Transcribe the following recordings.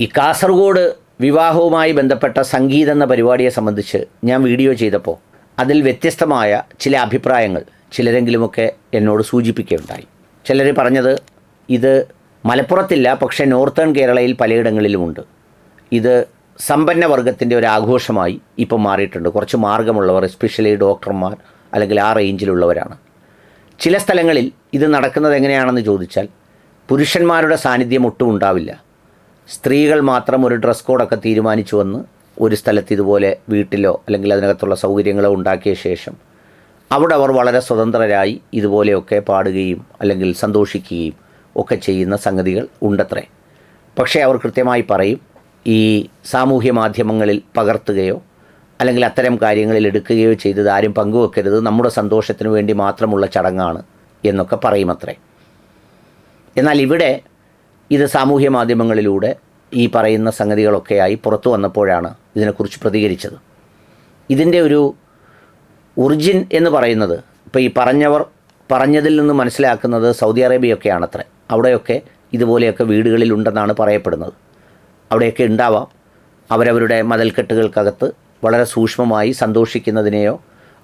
ഈ കാസർഗോഡ് വിവാഹവുമായി ബന്ധപ്പെട്ട സംഗീതം എന്ന പരിപാടിയെ സംബന്ധിച്ച് ഞാൻ വീഡിയോ ചെയ്തപ്പോൾ അതിൽ വ്യത്യസ്തമായ ചില അഭിപ്രായങ്ങൾ ചിലരെങ്കിലുമൊക്കെ എന്നോട് സൂചിപ്പിക്കുകയുണ്ടായി. ചിലർ പറഞ്ഞത് ഇത് മലപ്പുറത്തില്ല പക്ഷേ നോർത്തേൺ കേരളയിൽ പലയിടങ്ങളിലുമുണ്ട്. ഇത് സമ്പന്ന വർഗത്തിന്റെ ഒരു ആഘോഷമായി ഇപ്പം മാറിയിട്ടുണ്ട്. കുറച്ച് മാർഗമുള്ളവർ എസ്പെഷ്യലി ഡോക്ടർമാർ അല്ലെങ്കിൽ ആ റേഞ്ചിലുള്ളവരാണ് ചില സ്ഥലങ്ങളിൽ ഇത് നടക്കുന്നത് എങ്ങനെയാണെന്ന് ചോദിച്ചാൽ പുരുഷന്മാരുടെ സാന്നിധ്യം ഒട്ടും ഉണ്ടാവില്ല. സ്ത്രീകൾ മാത്രം ഒരു ഡ്രസ് കോഡൊക്കെ തീരുമാനിച്ചു വന്ന് ഒരു സ്ഥലത്ത് ഇതുപോലെ വീട്ടിലോ അല്ലെങ്കിൽ അതിനകത്തുള്ള സൗകര്യങ്ങളോ ഉണ്ടാക്കിയ ശേഷം അവിടെ അവർ വളരെ സ്വതന്ത്രരായി ഇതുപോലെയൊക്കെ പാടുകയും അല്ലെങ്കിൽ സന്തോഷിക്കുകയും ഒക്കെ ചെയ്യുന്ന സംഗതികൾ ഉണ്ടത്രേ. പക്ഷേ അവർ കൃത്യമായി പറയും ഈ സാമൂഹ്യ മാധ്യമങ്ങളിൽ പകർത്തുകയോ അല്ലെങ്കിൽ അത്തരം കാര്യങ്ങളിൽ എടുക്കുകയോ ചെയ്തത് ആരും പങ്കുവെക്കരുത് നമ്മുടെ സന്തോഷത്തിന് വേണ്ടി മാത്രമുള്ള ചടങ്ങാണ് എന്നൊക്കെ പറയുമത്രേ. എന്നാൽ ഇവിടെ ഇത് സാമൂഹ്യ മാധ്യമങ്ങളിലൂടെ ഈ പറയുന്ന സംഗതികളൊക്കെയായി പുറത്തു വന്നപ്പോഴാണ് ഇതിനെക്കുറിച്ച് പ്രതികരിച്ചത്. ഇതിന്റെ ഒരു ഒറിജിൻ എന്ന് പറയുന്നത് ഇപ്പോൾ ഈ പറഞ്ഞവർ പറഞ്ഞതിൽ നിന്ന് മനസ്സിലാക്കുന്നത് സൗദി അറേബ്യയൊക്കെയാണത്രേ. അവിടെയൊക്കെ ഇതുപോലെയൊക്കെ വീടുകളിലുണ്ടെന്നാണ് പറയപ്പെടുന്നത്. അവിടെയൊക്കെ ഉണ്ടാവാം. അവരവരുടെ മതിൽക്കെട്ടുകൾക്കകത്ത് വളരെ സൂക്ഷ്മമായി സന്തോഷിക്കുന്നതിനെയോ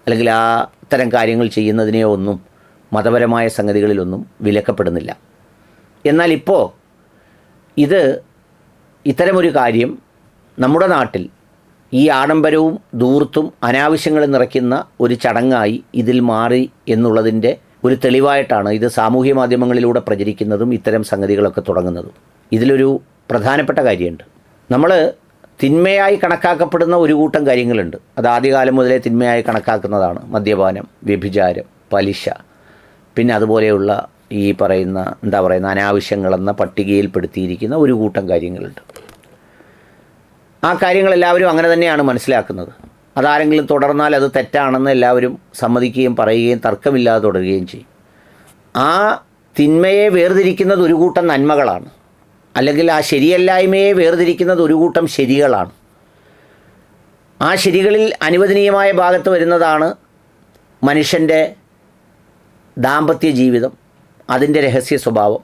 അല്ലെങ്കിൽ ആ തരം കാര്യങ്ങൾ ചെയ്യുന്നതിനെയോ ഒന്നും മതപരമായ സംഗതികളിലൊന്നും വിലക്കപ്പെടുന്നില്ല. എന്നാൽ ഇപ്പോൾ ഇത് ഇത്തരമൊരു കാര്യം നമ്മുടെ നാട്ടിൽ ഈ ആഡംബരവും ദൂർത്തും അനാവശ്യങ്ങൾ നിറയ്ക്കുന്ന ഒരു ചടങ്ങായി ഇതിൽ മാറി എന്നുള്ളതിന്റെ ഒരു തെളിവായിട്ടാണ് ഇത് സാമൂഹ്യ മാധ്യമങ്ങളിലൂടെ പ്രചരിക്കുന്നതും ഇത്തരം സംഗതികളൊക്കെ തുടങ്ങുന്നതും. ഇതിലൊരു പ്രധാനപ്പെട്ട കാര്യമുണ്ട്. നമ്മൾ തിന്മയായി കണക്കാക്കപ്പെടുന്ന ഒരു കൂട്ടം കാര്യങ്ങളുണ്ട്. അത് ആദ്യകാലം മുതലേ തിന്മയായി കണക്കാക്കുന്നതാണ്. മദ്യപാനം വ്യഭിചാരം പലിശ പിന്നെ അതുപോലെയുള്ള ഈ പറയുന്ന എന്താ പറയുന്ന അനാവശ്യങ്ങളെന്ന പട്ടികയിൽപ്പെടുത്തിയിരിക്കുന്ന ഒരു കൂട്ടം കാര്യങ്ങളുണ്ട്. ആ കാര്യങ്ങൾ എല്ലാവരും അങ്ങനെ തന്നെയാണ് മനസ്സിലാക്കുന്നത്. അതാരെങ്കിലും തുടർന്നാൽ അത് തെറ്റാണെന്ന് എല്ലാവരും സമ്മതിക്കുകയും പറയുകയും തർക്കമില്ലാതെ തുടരുകയും ചെയ്യും. ആ തിന്മയെ വേർതിരിക്കുന്നത് ഒരു കൂട്ടം നന്മകളാണ്. അല്ലെങ്കിൽ ആ ശരിയല്ലായ്മയെ വേർതിരിക്കുന്നത് ഒരു കൂട്ടം ശരികളാണ്. ആ ശരികളിൽ അനുവദനീയമായ ഭാഗത്ത് വരുന്നതാണ് മനുഷ്യന്റെ ദാമ്പത്യ ജീവിതം. അതിന്റെ രഹസ്യ സ്വഭാവം.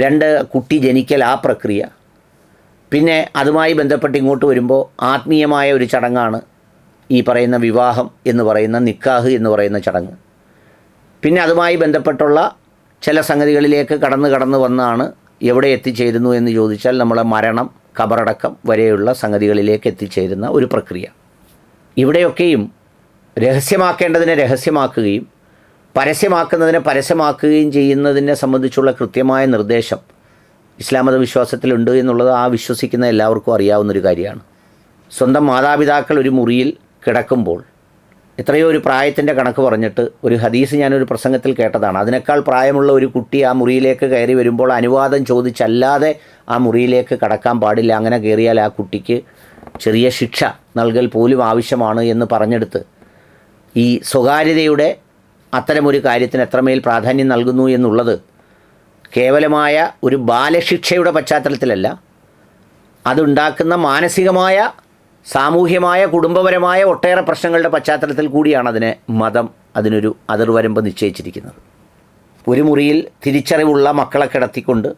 രണ്ട് കുട്ടി ജനിക്കൽ ആ പ്രക്രിയ. പിന്നെ അതുമായി ബന്ധപ്പെട്ട് ഇങ്ങോട്ട് വരുമ്പോൾ ആത്മീയമായ ഒരു ചടങ്ങാണ് ഈ പറയുന്ന വിവാഹം എന്ന് പറയുന്ന നിക്കാഹ് എന്ന് പറയുന്ന ചടങ്ങ്. പിന്നെ അതുമായി ബന്ധപ്പെട്ടുള്ള ചില സംഗതികളിലേക്ക് കടന്നു കടന്നു വന്നാണ് എവിടെ എത്തിച്ചേരുന്നു എന്ന് ചോദിച്ചാൽ നമ്മളെ മരണം കബറടക്കം വരെയുള്ള സംഗതികളിലേക്ക് എത്തിച്ചേരുന്ന ഒരു പ്രക്രിയ. ഇവിടെയൊക്കെയും രഹസ്യമാക്കേണ്ടതിനെ രഹസ്യമാക്കുകയും പരസ്യമാക്കുന്നതിനെ പരസ്യമാക്കുകയും ചെയ്യുന്നതിനെ സംബന്ധിച്ചുള്ള കൃത്യമായ നിർദ്ദേശം ഇസ്ലാം മത വിശ്വാസത്തിലുണ്ട് എന്നുള്ളത് ആ വിശ്വസിക്കുന്ന എല്ലാവർക്കും അറിയാവുന്നൊരു കാര്യമാണ്. സ്വന്തം മാതാപിതാക്കൾ ഒരു മുറിയിൽ കിടക്കുമ്പോൾ എത്രയോ ഒരു പ്രായത്തിന്റെ കണക്ക് പറഞ്ഞിട്ട് ഒരു ഹദീസ് ഞാനൊരു പ്രസംഗത്തിൽ കേട്ടതാണ്. അതിനേക്കാൾ പ്രായമുള്ള ഒരു കുട്ടി ആ മുറിയിലേക്ക് കയറി വരുമ്പോൾ അനുവാദം ചോദിച്ചല്ലാതെ ആ മുറിയിലേക്ക് കടക്കാൻ പാടില്ല. അങ്ങനെ കയറിയാൽ ആ കുട്ടിക്ക് ചെറിയ ശിക്ഷ നൽകൽ പോലും ആവശ്യമാണ് എന്ന് പറഞ്ഞെടുത്ത് ഈ സ്വകാര്യതയുടെ അത്തരമൊരു കാര്യത്തിന് എത്രമേൽ പ്രാധാന്യം നൽകുന്നു എന്നുള്ളത് കേവലമായ ഒരു ബാലശിക്ഷയുടെ പശ്ചാത്തലത്തിലല്ല. അതുണ്ടാക്കുന്ന മാനസികമായ സാമൂഹ്യമായ കുടുംബപരമായ ഒട്ടേറെ പ്രശ്നങ്ങളുടെ പശ്ചാത്തലത്തിൽ കൂടിയാണ് അതിനെ മതം അതിനൊരു അതിർവരമ്പ് നിശ്ചയിച്ചിരിക്കുന്നത്. ഒരു മുറിയിൽ തിരിച്ചറിവുള്ള മക്കളെ കിടത്തിക്കൊണ്ട്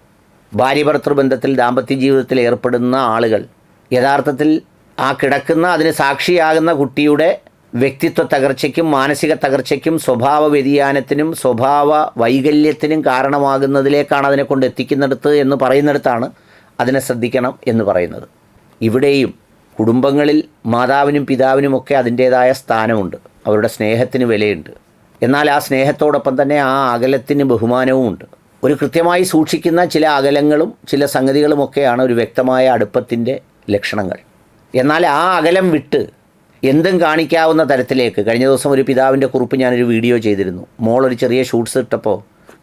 ഭാര്യഭർത്തൃ ബന്ധത്തിൽ ദാമ്പത്യ ജീവിതത്തിൽ ഏർപ്പെടുന്ന ആളുകൾ യഥാർത്ഥത്തിൽ ആ കിടക്കുന്ന അതിന് സാക്ഷിയാകുന്ന കുട്ടിയുടെ വ്യക്തിത്വ തകർച്ചയ്ക്കും മാനസിക തകർച്ചയ്ക്കും സ്വഭാവ വ്യതിയാനത്തിനും സ്വഭാവ വൈകല്യത്തിനും കാരണമാകുന്നതിലേക്കാണ് അതിനെ കൊണ്ട് എത്തിക്കുന്നിടത്ത് എന്ന് പറയുന്നിടത്താണ് അതിനെ ശ്രദ്ധിക്കണം എന്ന് പറയുന്നത്. ഇവിടെയും കുടുംബങ്ങളിൽ മാതാവിനും പിതാവിനുമൊക്കെ അതിന്റേതായ സ്ഥാനമുണ്ട്. അവരുടെ സ്നേഹത്തിന് വിലയുണ്ട്. എന്നാൽ ആ സ്നേഹത്തോടൊപ്പം തന്നെ ആ അകലത്തിന് ബഹുമാനവും ഉണ്ട്. ഒരു കൃത്യമായി സൂക്ഷിക്കുന്ന ചില അകലങ്ങളും ചില സംഗതികളുമൊക്കെയാണ് ഒരു വ്യക്തമായ അടുപ്പത്തിന്റെ ലക്ഷണങ്ങൾ. എന്നാൽ ആ അകലം വിട്ട് എന്തും കാണിക്കാവുന്ന തരത്തിലേക്ക് കഴിഞ്ഞ ദിവസം ഒരു പിതാവിന്റെ കുറിപ്പ് ഞാനൊരു വീഡിയോ ചെയ്തിരുന്നു. മോൾ ഒരു ചെറിയ ഷൂട്ട്സ് ഇട്ടപ്പോൾ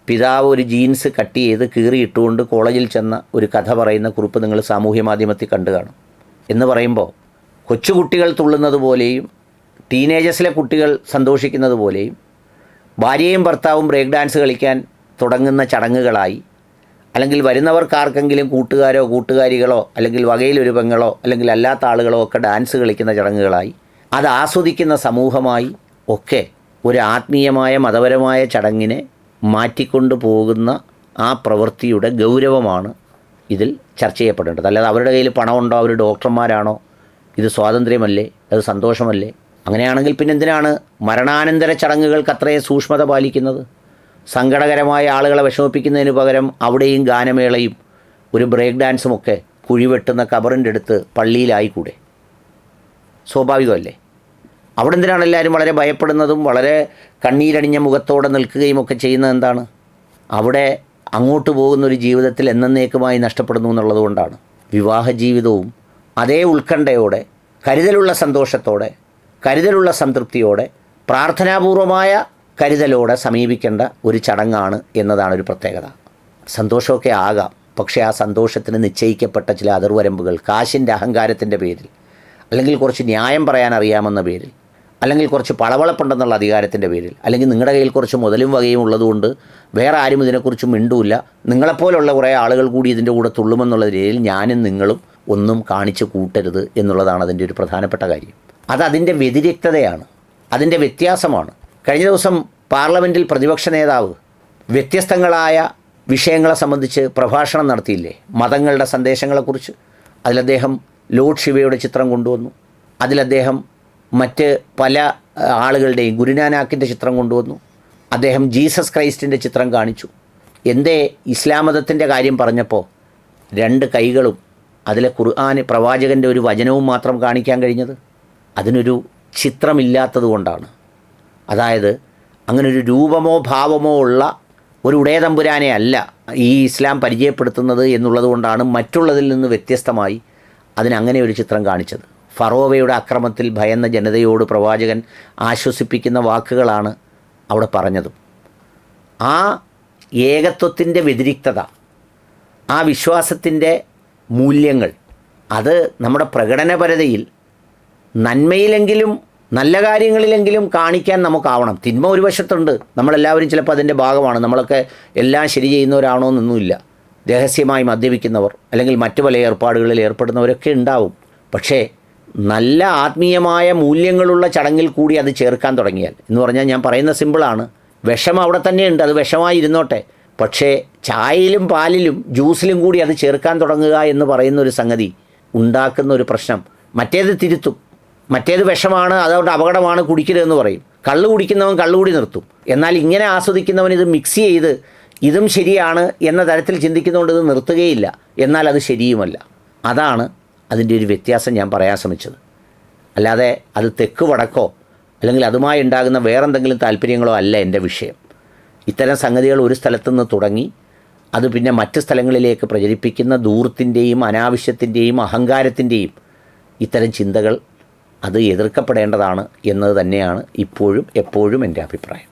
പിതാവ് ഒരു ജീൻസ് കട്ട് ചെയ്ത് കീറിയിട്ടുകൊണ്ട് കോളേജിൽ ചെന്ന ഒരു കഥ പറയുന്ന കുറിപ്പ് നിങ്ങൾ സാമൂഹ്യ മാധ്യമത്തിൽ കണ്ടു കാണും. എന്ന് പറയുമ്പോൾ കൊച്ചുകുട്ടികൾ തുള്ളുന്നത് പോലെയും ടീനേജേഴ്സിലെ കുട്ടികൾ സന്തോഷിക്കുന്നത് പോലെയും ഭാര്യയും ഭർത്താവും ബ്രേക്ക് ഡാൻസ് കളിക്കാൻ തുടങ്ങുന്ന ചടങ്ങുകളായി അല്ലെങ്കിൽ വരുന്നവർക്കാർക്കെങ്കിലും കൂട്ടുകാരോ കൂട്ടുകാരികളോ അല്ലെങ്കിൽ വകയിലൊരു പെങ്ങളോ അല്ലെങ്കിൽ അല്ലാത്ത ആളുകളോ ഒക്കെ ഡാൻസ് കളിക്കുന്ന ചടങ്ങുകളായി അത് ആസ്വദിക്കുന്ന സമൂഹമായി ഒക്കെ ഒരു ആത്മീയമായ മതപരമായ ചടങ്ങിനെ മാറ്റിക്കൊണ്ടു പോകുന്ന ആ പ്രവൃത്തിയുടെ ഗൗരവമാണ് ഇതിൽ ചർച്ച ചെയ്യപ്പെടേണ്ടത്. അല്ലാതെ അവരുടെ കയ്യിൽ പണമുണ്ടോ? അവർ ഡോക്ടർമാരാണോ? ഇത് സ്വാതന്ത്ര്യമല്ലേ? അത് സന്തോഷമല്ലേ? അങ്ങനെയാണെങ്കിൽ പിന്നെ എന്തിനാണ് മരണാനന്തര ചടങ്ങുകൾക്ക് അത്രയും സൂക്ഷ്മത പാലിക്കുന്നത്? സങ്കടകരമായ ആളുകളെ വിഷമിപ്പിക്കുന്നതിന് പകരം അവിടെയും ഗാനമേളയും ഒരു ബ്രേക്ക് ഡാൻസും ഒക്കെ കുഴിവെട്ടുന്ന കബറിന്റെ അടുത്ത് പള്ളിയിലായിക്കൂടെ? സ്വാഭാവികമല്ലേ? അവിടെ എന്തിനാണ് എല്ലാവരും വളരെ ഭയപ്പെടുന്നതും വളരെ കണ്ണീരണിഞ്ഞ മുഖത്തോടെ നിൽക്കുകയും ഒക്കെ ചെയ്യുന്നത് എന്താണ്? അവിടെ അങ്ങോട്ട് പോകുന്ന ഒരു ജീവിതത്തിൽ എന്നേക്കുമായി നഷ്ടപ്പെടുന്നു എന്നുള്ളതുകൊണ്ടാണ് വിവാഹ ജീവിതവും അതേ ഉത്കണ്ഠയോടെ കരുതലുള്ള സന്തോഷത്തോടെ കരുതലുള്ള സംതൃപ്തിയോടെ പ്രാർത്ഥനാപൂർവമായ കരുതലോടെ സമീപിക്കേണ്ട ഒരു ചടങ്ങാണ് എന്നതാണ് ഒരു പ്രത്യേകത. സന്തോഷമൊക്കെ ആകാം പക്ഷേ ആ സന്തോഷത്തിന് നിശ്ചയിക്കപ്പെട്ട ചില അതിർവരമ്പുകൾ കാശിന്റെ അഹങ്കാരത്തിന്റെ പേരിൽ അല്ലെങ്കിൽ കുറച്ച് ന്യായം പറയാൻ അറിയാമെന്ന പേരിൽ അല്ലെങ്കിൽ കുറച്ച് പളവളപ്പുണ്ടെന്നുള്ള അധികാരത്തിന്റെ പേരിൽ അല്ലെങ്കിൽ നിങ്ങളുടെ കയ്യിൽ കുറച്ച് മുതലും വകയും ഉള്ളതുകൊണ്ട് വേറെ ആരും ഇതിനെക്കുറിച്ച് മിണ്ടൂല്ല. നിങ്ങളെപ്പോലുള്ള കുറേ ആളുകൾ കൂടി ഇതിന്റെ കൂടെ തുള്ളുമെന്നുള്ള രീതിയിൽ ഞാനും നിങ്ങളും ഒന്നും കാണിച്ചു കൂട്ടരുത് എന്നുള്ളതാണ് അതിന്റെ ഒരു പ്രധാനപ്പെട്ട കാര്യം. അത് അതിന്റെ വ്യതിരിക്തതയാണ്. അതിന്റെ വ്യത്യാസമാണ്. കഴിഞ്ഞ ദിവസം പാർലമെന്റിൽ പ്രതിപക്ഷ നേതാവ് വ്യത്യസ്തങ്ങളായ വിഷയങ്ങളെ സംബന്ധിച്ച് പ്രഭാഷണം നടത്തിയില്ലേ? മതങ്ങളുടെ സന്ദേശങ്ങളെക്കുറിച്ച്. അതിലദ്ദേഹം ലോഡ് ശിവയുടെ ചിത്രം കൊണ്ടുവന്നു. അതിലദ്ദേഹം മറ്റ് പല ആളുകളുടെയും ഗുരുനാനാക്കിന്റെ ചിത്രം കൊണ്ടുവന്നു. അദ്ദേഹം ജീസസ് ക്രൈസ്റ്റിന്റെ ചിത്രം കാണിച്ചു. എന്തേ ഇസ്ലാം മതത്തിന്റെ കാര്യം പറഞ്ഞപ്പോൾ രണ്ട് കൈകളും അതിലെ ഖുർആൻ പ്രവാചകന്റെ ഒരു വചനവും മാത്രം കാണിക്കാൻ കഴിഞ്ഞത്? അതിനൊരു ചിത്രമില്ലാത്തത് കൊണ്ടാണ്. അതായത് അങ്ങനൊരു രൂപമോ ഭാവമോ ഉള്ള ഒരു ഉടയതമ്പുരാനെ അല്ല ഈ ഇസ്ലാം പരിചയപ്പെടുത്തുന്നത് എന്നുള്ളത് കൊണ്ടാണ് മറ്റുള്ളതിൽ നിന്ന് വ്യത്യസ്തമായി അതിനങ്ങനെ ഒരു ചിത്രം കാണിച്ചത്. ഫറോവയുടെ അക്രമത്തിൽ ഭയന്ന ജനതയോട് പ്രവാചകൻ ആശ്വസിപ്പിക്കുന്ന വാക്കുകളാണ് അവിടെ പറഞ്ഞതും. ആ ഏകത്വത്തിന്റെ വ്യതിരിക്തത ആ വിശ്വാസത്തിന്റെ മൂല്യങ്ങൾ അത് നമ്മുടെ പ്രകടനപരതയിൽ നന്മയിലെങ്കിലും നല്ല കാര്യങ്ങളിലെങ്കിലും കാണിക്കാൻ നമുക്കാവണം. തിന്മ ഒരു വശത്തുണ്ട് നമ്മളെല്ലാവരും ചിലപ്പോൾ അതിന്റെ ഭാഗമാണ്. നമ്മളൊക്കെ എല്ലാം ശരി ചെയ്യുന്നവരാണോ എന്നൊന്നുമില്ല രഹസ്യമായി മദ്യപിക്കുന്നവർ അല്ലെങ്കിൽ മറ്റു പല ഏർപ്പാടുകളിൽ ഏർപ്പെടുന്നവരൊക്കെ ഉണ്ടാവും. പക്ഷേ നല്ല ആത്മീയമായ മൂല്യങ്ങളുള്ള ചടങ്ങിൽ കൂടി അത് ചേർക്കാൻ തുടങ്ങിയാൽ എന്ന് പറഞ്ഞാൽ ഞാൻ പറയുന്ന സിമ്പിളാണ് വിഷം അവിടെ തന്നെയുണ്ട് അത് വിഷമായി ഇരുന്നോട്ടെ. പക്ഷേ ചായയിലും പാലിലും ജ്യൂസിലും കൂടി അത് ചേർക്കാൻ തുടങ്ങുക എന്ന് പറയുന്ന ഒരു സംഗതി ഉണ്ടാക്കുന്ന ഒരു പ്രശ്നം. മറ്റേത് തിരുത്തും. മറ്റേത് വിഷമാണ് അതുകൊണ്ട് അപകടമാണ് കുടിക്കരുതെന്ന് പറയും. കള്ള് കുടിക്കുന്നവൻ കള്ളുകൂടി നിർത്തും. എന്നാൽ ഇങ്ങനെ ആസ്വദിക്കുന്നവൻ ഇത് മിക്സ് ചെയ്ത് ഇതും ശരിയാണ് എന്ന തരത്തിൽ ചിന്തിക്കുന്നതുകൊണ്ട് ഇത് നിർത്തുകയില്ല. എന്നാൽ അത് ശരിയുമല്ല. അതാണ് അതിന്റെ ഒരു വ്യത്യാസം ഞാൻ പറയാൻ ശ്രമിച്ചത്. അല്ലാതെ അത് തെക്ക് വടക്കോ അല്ലെങ്കിൽ അതുമായി ഉണ്ടാകുന്ന വേറെന്തെങ്കിലും താല്പര്യങ്ങളോ അല്ല എന്റെ വിഷയം. ഇത്തരം സംഗതികൾ ഒരു സ്ഥലത്തുനിന്ന് തുടങ്ങി അത് പിന്നെ മറ്റ് സ്ഥലങ്ങളിലേക്ക് പ്രചരിപ്പിക്കുന്ന ദൂരത്തിന്റെയും അനാവശ്യത്തിന്റെയും അഹങ്കാരത്തിന്റെയും ഇത്തരം ചിന്തകൾ അത് എതിർക്കപ്പെടേണ്ടതാണ് എന്നത് തന്നെയാണ് ഇപ്പോഴും എപ്പോഴും എന്റെ അഭിപ്രായം.